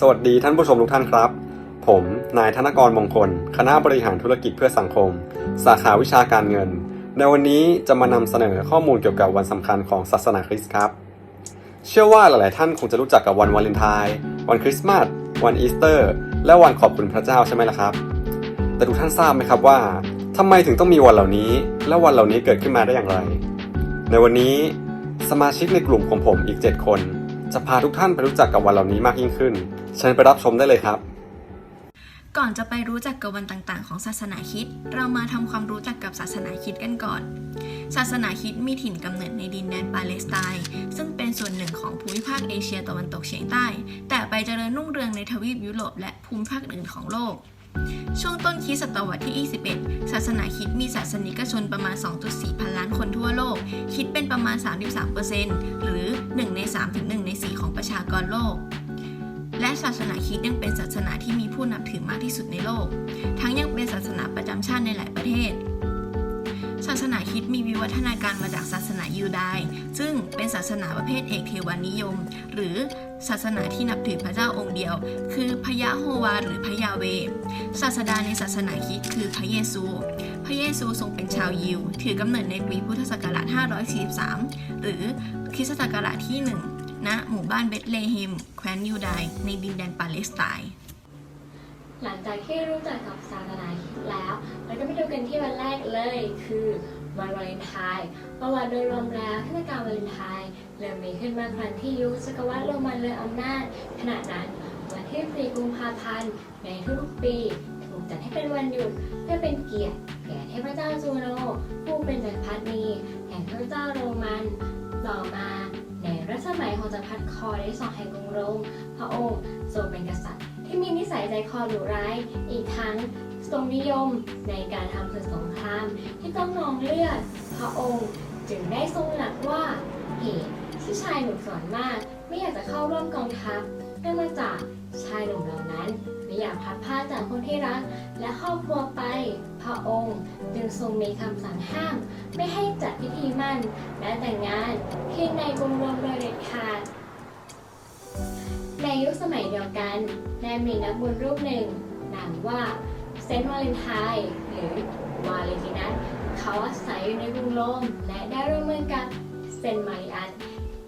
สวัสดีท่านผู้ชมทุกท่านครับ ผม นายธนกรมงคล คณะบริหารธุรกิจเพื่อสังคม สาขาวิชาการเงิน ในวันนี้จะมานำเสนอข้อมูลเกี่ยวกับวันสำคัญของศาสนาคริสต์ครับ เชื่อว่าหลาย ๆ ท่านคงจะรู้จักกับวันวาเลนไทน์วันคริสต์มาสวันอีสเตอร์ และวันขอบคุณพระเจ้าใช่ไหมล่ะครับ แต่ทุกท่านทราบไหมครับว่าทำไมถึงต้องมีวันเหล่านี้ และวันเหล่านี้เกิดขึ้นมาได้อย่างไร ในวันนี้สมาชิกในกลุ่มของผมอีก 7 คน จะพาทุกท่านไปรู้จักกับวันเหล่านี้มากยิ่งขึ้น เชิญไปรับชมได้เลยครับ ก่อนจะไปรู้จักกับวันต่างๆ ของศาสนาคิด เรามาทำความรู้จักกับศาสนาคิดกันก่อน ศาสนาคิดมีถิ่นกำเนิดในดินแดนปาเลสไตน์ซึ่งเป็นส่วนหนึ่งของภูมิภาคเอเชียตะวันตกเฉียงใต้ แต่ไปเจริญรุ่งเรืองในทวีปยุโรปและภูมิภาคอื่นของโลกช่วงต้นคริสตศตวรรษที่ 21 ศาสนาคิดมีศาสนิกชนประมาณ 2.4 พันล้านคนทั่วโลก คิดเป็นประมาณ 33%หรือ 1 ใน 3 ถึง 1 ใน 4 ของประชากรโลก และศาสนาคริสต์ยังเป็นศาสนาที่มีผู้นับถือมากที่สุดในโลก ทั้งยังเป็นศาสนาประจำชาติในหลายประเทศ ศาสนาคริสต์มีวิวัฒนาการมาจากศาสนายูดายซึ่งเป็นศาสนาประเภทเอกเทวานิยม หรือศาสนาที่นับถือพระเจ้าองค์เดียว คือพระยะโฮวาหรือพระยาเว ศาสดาในศาสนาคริสต์คือพระเยซู พระเยซูทรงเป็นชาวยิว ถือกำเนิดในปีพุทธศักราช 543 หรือคริสตศักราชที่ 1 ณหมู่บ้านเบธเลเฮมแคว้นยูไดในดินแดนปาเลสไตน์หลังจากที่รู้จักกับศาสนาคริสต์แล้ว เราก็ไปดูกันที่วันแรกเลยคือวันวาเลนไทน์ประวัติโดยรวมแล้วเทศกาลวาเลนไทน์เริ่มมีขึ้นมาครั้งที่ยุคศตวรรษโรมันเรืออำนาจ ขณะนั้นวันที่4กุมภาพันธ์ในทุกๆปี ถูกจัดให้เป็นวันหยุดเพื่อเป็นเกียรติแก่เทพเจ้าจูโนผู้เป็นจักรพรรดิแห่งเทพเจ้าโรมัน ต่อมา รัชสมัยของจักรพรรดิคอได้สองแห่งกรุงโรม พระองค์ทรงเป็นกษัตริย์ ที่มีนิสัยใจคอดุร้าย อีกทั้งทรงนิยมในการทำศึกสงครามที่ต้องนองเลือด พระองค์จึงได้ทรงหลักว่าเหตุที่ชายหนุ่มส่วนมาก ไม่อยากจะเข้าร่วมกองทัพเนื่องมาจากชายหนุ่มเหล่านั้น ไม่อยากพัดพลาจากคนที่รักและครอบครัวไป พระองค์จึงทรงมีคำสั่งห้าม ไม่ให้จัดพิธีมั่นและแต่งงานเพียงในกรุงโรมโดยเด็ดขาดในยุคสมัยเดียวกันได้มีนักบุญรูปหนึ่งนามว่าเซนต์วาเลนไทน์หรือวาเลนตินัสเขาอาศัยอยู่ในกรุงโรมและได้ร่วมมือกับเซนต์มาริอัน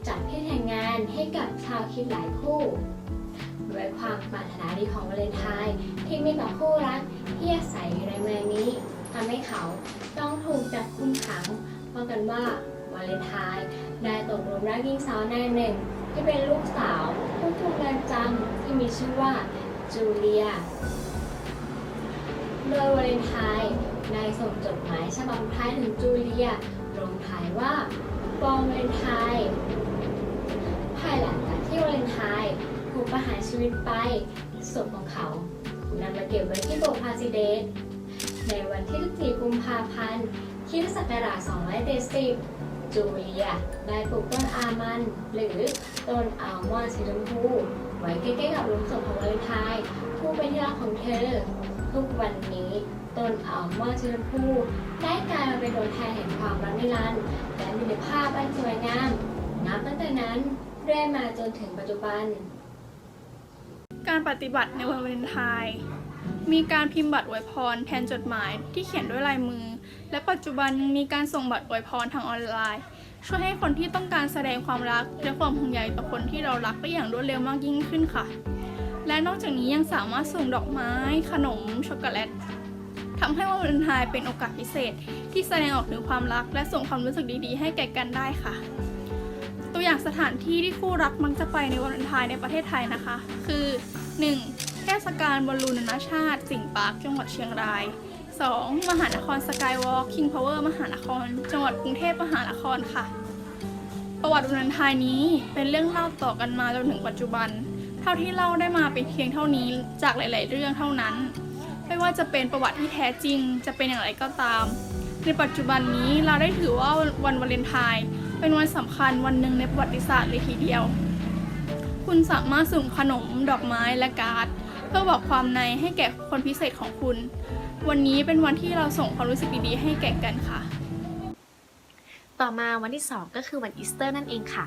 จัดพิธีแต่งงานให้กับชาวคริดหลายคู่ ด้วยความปรารถนาดีของวาเลนไทน์ที่มีต่อคู่รัก ที่อาศัยอยู่ในเมืองนี้ทำให้เขาต้องถูกจับคุมขังเพราะกันว่าวาเลนไทน์ได้ตกหลุมรักหญิงสาวนายหนึ่ง ที่เป็นลูกสาวผู้ถูกเรือนจำที่มีชื่อว่าจูเลีย โดยวาเลนไทน์ได้ส่งจดหมายฉบับท้ายถึงจูเลียลงท้ายว่าปองวาเลนไทน์ภายหลังจากที่วาเลนไทน์ถูกประหารชีวิตไปศพของเขา นำมาเก็บไว้ที่โบพาซิเดสในวันที่ 14 กุมภาพันธ์คริสตศักราช270 จูเลียได้ปลูกต้นอามัน หรือต้นอัลมอนด์สีชมพูไว้ใกล้ๆกับหลุมศพของวาเลนไทน์ผู้เป็นที่รักของเธอ ทุกวันนี้ต้นอัลมอนด์สีชมพูได้กลายมาเป็นตัวแทนแห่งความรักนิรันดร์และมีภาพอันสวยงามนับตั้งแต่นั้นเรื่อยมาจนถึงปัจจุบัน การปฏิบัติในวันวาเลนไทน์มีการพิมพ์บัตรอวยพรแทนจดหมายที่เขียนด้วยลายมือ และปัจจุบันยังมีการส่งบัตรอวยพรทางออนไลน์ ช่วยให้คนที่ต้องการแสดงความรักและความห่วงใยต่อคนที่เรารักได้อย่างรวดเร็วมากยิ่งขึ้นค่ะ และนอกจากนี้ยังสามารถส่งดอกไม้ ขนม ช็อกโกแลตทำให้วันวาเลนไทน์เป็นโอกาสพิเศษ ที่แสดงออกถึงความรัก และส่งความรู้สึกดีๆ ให้แก่กันได้ค่ะ ตัวอย่างสถานที่ที่คู่รักมักจะไปในวันวาเลนไทน์ในประเทศไทยนะคะ คือ 1. เทศกาลบอลลูนนานาชาติ สิงห์ปาร์คจังหวัดเชียงราย 2. มหานครสกายวอล์กคิงพาวเวอร์มหานคร จังหวัดกรุงเทพมหานครค่ะ ประวัติวันวาเลนไทน์นี้เป็นเรื่องเล่าต่อกันมาจนถึงปัจจุบัน เท่าที่เล่าได้มาเป็นเพียงเท่านี้จากหลาย ๆ เรื่องเท่านั้น ไม่ว่าจะเป็นประวัติที่แท้จริง จะเป็นอย่างไรก็ตาม ในปัจจุบันนี้เราได้ถือว่าวันวาเลนไทน์ เป็นวันสำคัญวันหนึ่งในประวัติศาสตร์เลยทีเดียว คุณสามารถส่งขนม ดอกไม้และการ์ดเพื่อบอกความในให้แก่คนพิเศษของคุณ วันนี้เป็นวันที่เราส่งความรู้สึกดีๆ ให้แก่กันค่ะ ต่อมาวันที่ 2 ก็คือวันอีสเตอร์นั่นเองค่ะ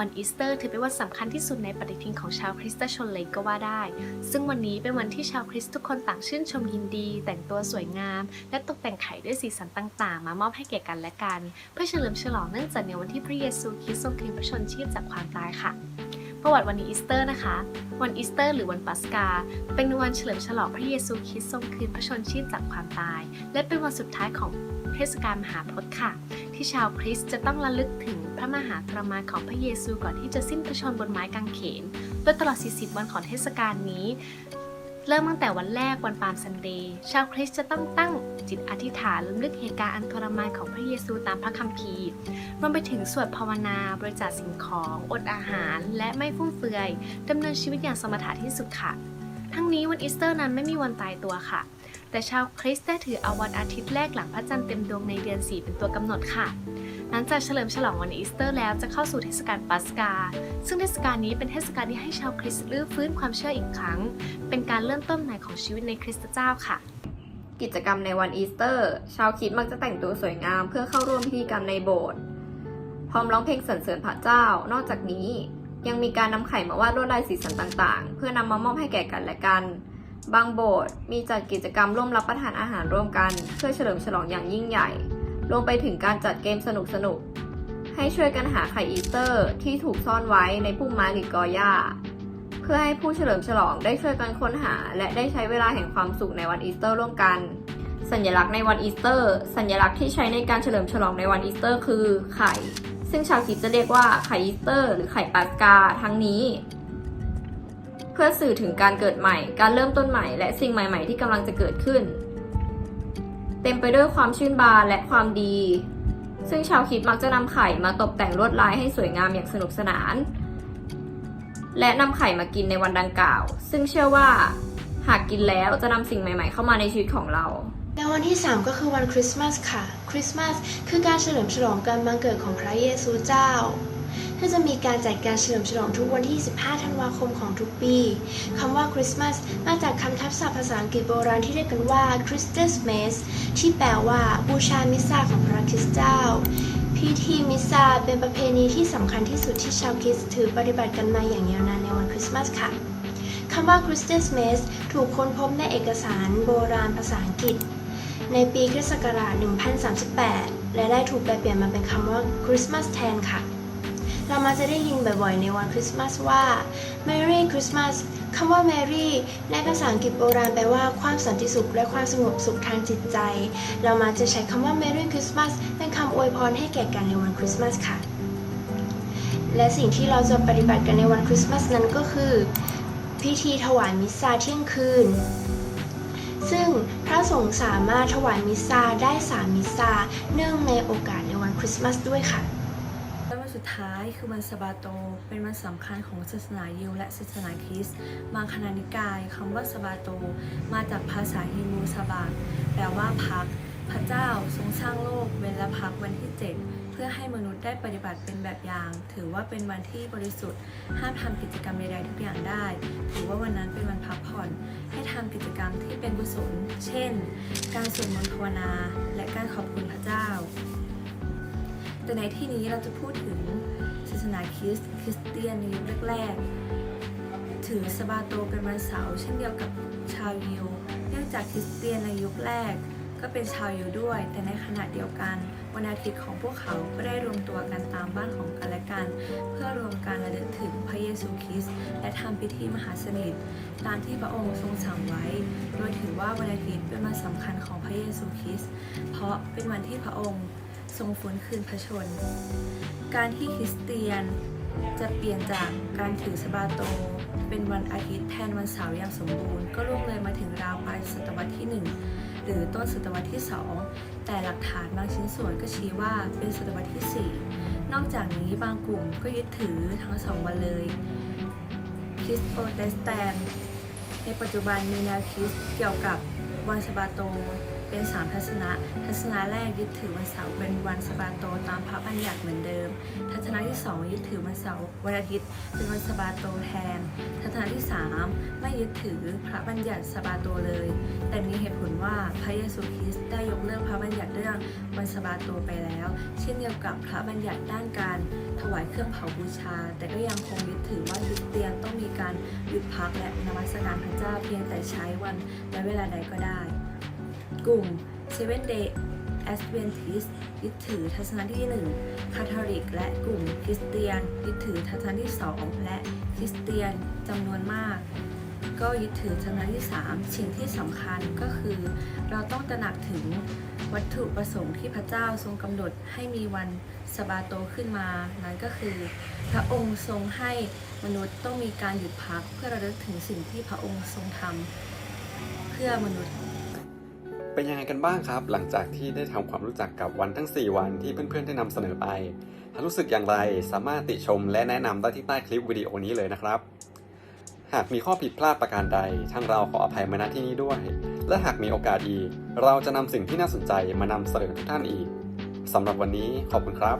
วันอีสเตอร์ถือเป็นวันสำคัญที่สุดในปฏิทินของชาวคริสตชนเลยก็ว่าได้ ซึ่งวันนี้เป็นวันที่ชาวคริสต์ทุกคนต่างชื่นชมยินดี แต่งตัวสวยงาม และตกแต่งไข่ด้วยสีสันต่างๆ มามอบให้แก่กันและกัน เพื่อเฉลิมฉลองเนื่องจากในวันที่พระเยซูคริสต์ทรงคืนพระชนชีพจากความตายค่ะประวัติวันอีสเตอร์นะคะ วันอีสเตอร์หรือวันปัสกา เป็นวันเฉลิมฉลองพระเยซูคริสต์ทรงคืนพระชนชีพจากความตาย และเป็นวันสุดท้ายของ เทศกาลมหาพจน์ค่ะ ที่ชาวคริสต์จะต้องระลึกถึงพระมหาทรมาของพระเยซูก่อนที่จะสิ้นพระชนบนไม้กางเขนโดยตลอด 40 วันของเทศกาลนี้ เริ่มตั้งแต่วันแรกวันปาล์มซันเดย์ชาวคริสต์จะต้องตั้งจิตอธิษฐานรำลึกเหตุการณ์อันทรมานของพระเยซูตามพระคัมภีร์รวมไปถึงสวดภาวนา บริจาคสิ่งของอดอาหาร และไม่ฟุ่มเฟือยดำเนินชีวิตอย่างสมถะที่สุดค่ะ ทั้งนี้วันอีสเตอร์นั้นไม่มีวันตายตัวค่ะ แต่ชาวคริสต์ได้ถือเอาวันอาทิตย์แรกหลังพระจันทร์เต็มดวงในเดือน 4 เป็นตัวกำหนดค่ะ หลังจากเฉลิมฉลองวันอีสเตอร์แล้วจะเข้าสู่เทศกาลปัสกา ซึ่งเทศกาลนี้เป็นเทศกาลที่ให้ชาวคริสต์รื้อฟื้นความเชื่ออีกครั้ง เป็นการเริ่มต้นใหม่ของชีวิตในคริสตเจ้าค่ะกิจกรรมในวันอีสเตอร์ ชาวคริดมักจะแต่งตัวสวยงามเพื่อเข้าร่วมพิธีกรรมในโบสถ์ พร้อมร้องเพลงสรรเสริญพระเจ้า นอกจากนี้ยังมีการนำไข่มาวาดลวดลายสีสันต่างๆ เพื่อนำมามอบให้แก่กันและกัน บางโบสถ์มีจัดกิจกรรมร่วมรับประทานอาหารร่วมกัน เพื่อเฉลิมฉลองอย่างยิ่งใหญ่ รวมไปถึงการจัดเกมสนุกๆให้ช่วยกันหาไข่อีสเตอร์ที่ถูกซ่อนไว้ในพุ่มไม้หรือกอหญ้า เพื่อให้ผู้เฉลิมฉลองได้ช่วยกันค้นหา และได้ใช้เวลาแห่งความสุขในวันอีสเตอร์ร่วมกัน สัญลักษณ์ในวันอีสเตอร์ สัญลักษณ์ที่ใช้ในการเฉลิมฉลองในวันอีสเตอร์ คือไข่ ซึ่งชาวคริดจะเรียกว่าไข่อีสเตอร์ หรือไข่ปัสกา ทั้งนี้ เพื่อสื่อถึงการเกิดใหม่ การเริ่มต้นใหม่ และสิ่งใหม่ ๆ ที่กำลังจะเกิดขึ้น เต็มไปด้วยความชื่นบานและความดี ซึ่งชาวคริดมักจะนำไข่มาตกแต่งลวดลายให้สวยงามอย่างสนุกสนาน และนำไข่มากินในวันดังกล่าว ซึ่งเชื่อว่า หากกินแล้วจะนำสิ่งใหม่ ๆ เข้ามาในชีวิตของเราในวันที่ 3 ก็คือวันคริสต์มาสค่ะ คริสต์มาสคือการเฉลิมฉลองการบังเกิดของพระเยซูเจ้า ที่จะมีการจัดการเฉลิมฉลองทุกวันที่ 15 ธันวาคมของทุกปี คำว่าคริสต์มาสมาจากคำทับศัพท์ภาษาอังกฤษโบราณที่เรียกกันว่า Christus Mass ที่แปลว่าบูชามิสซาของพระคริสต์เจ้า พิธีมิสซาเป็นประเพณีที่สำคัญที่สุดที่ชาวคริสต์ถือปฏิบัติกันมาอย่างยาวนานในวันคริสต์มาสค่ะคำว่า Christus Mass ถูกค้นพบในเอกสารโบราณภาษาอังกฤษ ในปีคริสต์ศักราช 1038 และได้ถูกแปลเปลี่ยนมาเป็นคำว่าคริสต์มาสแทนค่ะ เรามาจะได้ยินบ่อยๆในวันคริสต์มาสว่า Merry Christmas คำว่า Merry ในภาษาอังกฤษโบราณแปลว่าความสันติสุขและความสงบสุขทางจิตใจ เรามาจะใช้คำว่า Merry Christmas เป็นคำอวยพรให้แก่กันในวันคริสต์มาสค่ะ และสิ่งที่เราจะปฏิบัติกันในวันคริสต์มาสนั้นก็คือ พิธีถวายมิสซาเที่ยงคืนซึ่งพระสงฆ์สามารถถวายมิสซาได้สามมิสซาเนื่องในโอกาสในวันคริสต์มาสด้วยค่ะและ วันสุดท้ายคือวันสะบาโต เป็นวันสำคัญของศาสนายิวและศาสนาคริสต์บางคณานิกายคำว่าสะบาโต มาจากภาษาฮีบรูซาบาแปลว่าพัก พระเจ้าทรงสร้างโลกเว้นละพักวันที่ 7 เพื่อให้มนุษย์ได้ปฏิบัติเป็นแบบอย่าง ถือว่าเป็นวันที่บริสุทธิ์ ห้ามทำกิจกรรมใดๆทุกอย่างได้ ถือว่าวันนั้นเป็นวันพักผ่อน ให้ทำกิจกรรมที่เป็นกุศล เช่น การสวดมนต์ภาวนา และการขอบคุณพระเจ้า แต่ในที่นี้เราจะพูดถึงศาสนาคริสต์คริสเตียนในยุคแรกๆ ถือสบาโตเป็นวันเสาร์เช่นเดียวกับชาวยิว เนื่องจากคริสเตียนในยุคแรก ก็เป็นชาวยิวด้วย แต่ในขณะเดียวกันวันอาทิตย์ของพวกเขาก็ได้รวมตัวกันตามบ้านของกันและกัน เพื่อรวมการระลึกถึงพระเยซูคริสต์และทำพิธีมหาสนิทตามที่พระองค์ทรงสั่งไว้ โดยถือว่าวันอาทิตย์เป็นวันสำคัญของพระเยซูคริสต์เพราะเป็นวันที่พระองค์ ทรงฟื้นคืนพระชน การที่คริสเตียนจะเปลี่ยนจากการถือสบาโต เป็นวันอาทิตย์แทนวันเสาร์อย่างสมบูรณ์ ก็ล่วงเลยมาถึงราวปลายศตวรรษที่ 1 หรือต้นศตวรรษที่ 2 แต่หลักฐานบางชิ้นส่วนก็ชี้ว่าเป็นศตวรรษที่ 4 นอกจากนี้บางกลุ่มก็ยึดถือทั้งสองวันเลยคริสโปรเตสแตนในปัจจุบันมีแนวคิดเกี่ยวกับวันสบาโต เป็นสามทัศนะ ทัศนะแรกยึดถือวันเสาร์เป็นวันสบาโตตามพระบัญญัติเหมือนเดิม ทัศนะที่สองยึดถือวันเสาร์วันอาทิตย์เป็นวันสบาโตแทน ทัศนะที่สามไม่ยึดถือพระบัญญัติสบาโตเลย แต่มีเหตุผลว่าพระเยซูคริสต์ได้ยกเลิกพระบัญญัติเรื่องวันสบาโตไปแล้ว เช่นเดียวกับพระบัญญัติด้านการถวายเครื่องเผาบูชา แต่ก็ยังคงยึดถือว่าคริสเตียนต้องมีการหยุดพักและนมัสการพระเจ้าเพียงแต่ใช้วันและเวลาใดก็ได้ กลุ่ม Seven Day Adventist ยึดถือทัศนะที่ 1 คาทอลิก และกลุ่มคริสเตียน ยึดถือทัศนะที่ 2 และคริสเตียนจำนวนมาก ก็ยึดถือทัศนะที่ 3 สิ่งที่สำคัญก็คือ เราต้องตระหนักถึงวัตถุประสงค์ที่พระเจ้าทรงกำหนดให้มีวันสบาโตขึ้นมา นั่นก็คือ พระองค์ทรงให้มนุษย์ต้องมีการหยุดพักเพื่อระลึกถึงสิ่งที่พระองค์ทรงทำเพื่อมนุษย์ เป็นยังไงกันบ้างครับ หลังจากที่ได้ทำความรู้จักกับวันทั้ง 4 วันที่เพื่อนๆได้นำเสนอไป ถ้ารู้สึกอย่างไรสามารถติชมและแนะนำได้ที่ใต้คลิปวิดีโอนี้เลยนะครับ หากมีข้อผิดพลาดประการใดทางเราขออภัยมาณที่นี้ด้วย และหากมีโอกาสอีก เราจะนำสิ่งที่น่าสนใจมานำเสนอทุกท่านอีกสำหรับวันนี้ขอบคุณครับ